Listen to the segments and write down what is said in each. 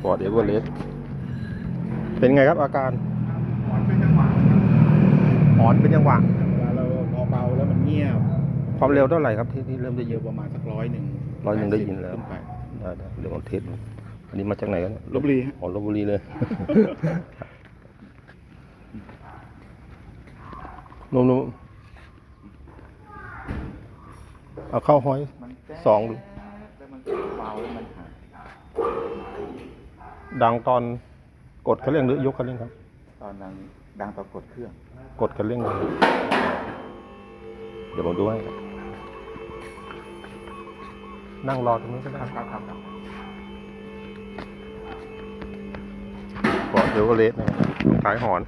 ฟอร์ดเอเวอเรสต์เป็นไงครับอาการหอนเป็นจังหวะครับหอนเป็นจังหวะเวลาเราเบาๆแล้วมันเงียบ ความเร็วเท่าไหร่ครับที่ที่เริ่มได้ยิเยนอะประมาณสักร้อยหนึ่งร้อยหนึ่งได้ยินแล้วขึ้นไปได้ได้เรื่องของเทสอันนี้มาจากไหนกันเนี่ยลบบุรีฮะอ๋อลบบุรีเลย นุ่มๆเอาเข้าห้อยมันแจ๊ะสองแล้วมันเบาแล้วมันหาย ดังตอนกดคันเร่งหรือยกคันเร่งครับ ตอนนั้นดังตอนกดเครื่อง กดคันเร่งเลยเดี๋ยวผมดูให้ครับนั่งรอตรงนี้ก็ได้ครับครับครับฟอร์ดเอเวอเรสต์นะครับขายหอน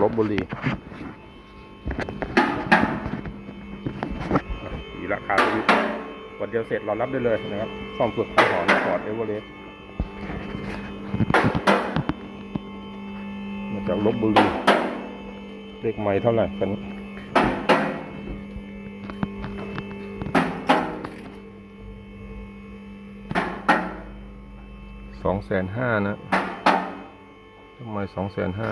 ลบบุรีอีราคาที่วันเดียวเสร็จรอรับได้เลยนะครับซ่อมเปลือกขายหอนฟอร์ดเอเวอเรสต์ มาจากลบบุรี เลขไม่เท่าไหร่กันสองแสนห้านะทำไมสองแสนห้า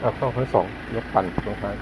เอาเข้าให้สองยกปั่นตรงท้า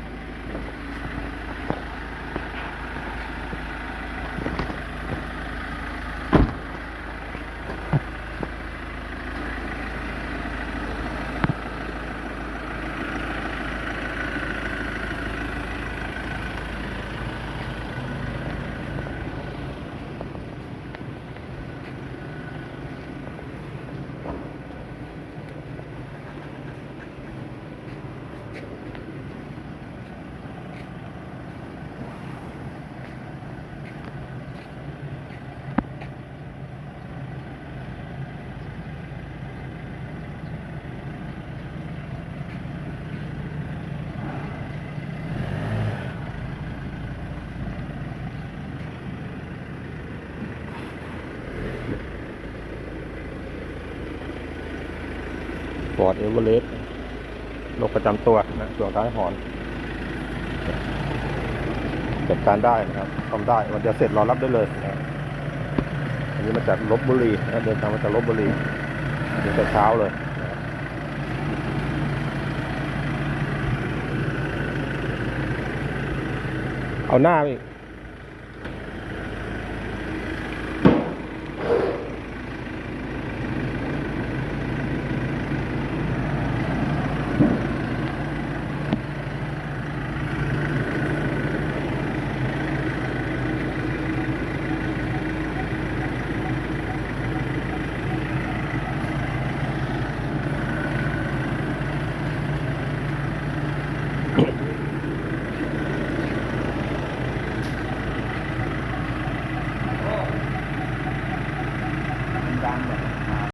ยฟอร์ดเอเวอเรสต์โรคประจำตัวนะส่วนท้ายหอนจัดการได้นะครับทำได้มันจะเสร็จรอรับได้เลยนะอันนี้มาจากลบบุรีนะเดินทางมาจากลบบุรีเดี๋ยวแต่เช้าเลยเอาหน้าไปอีก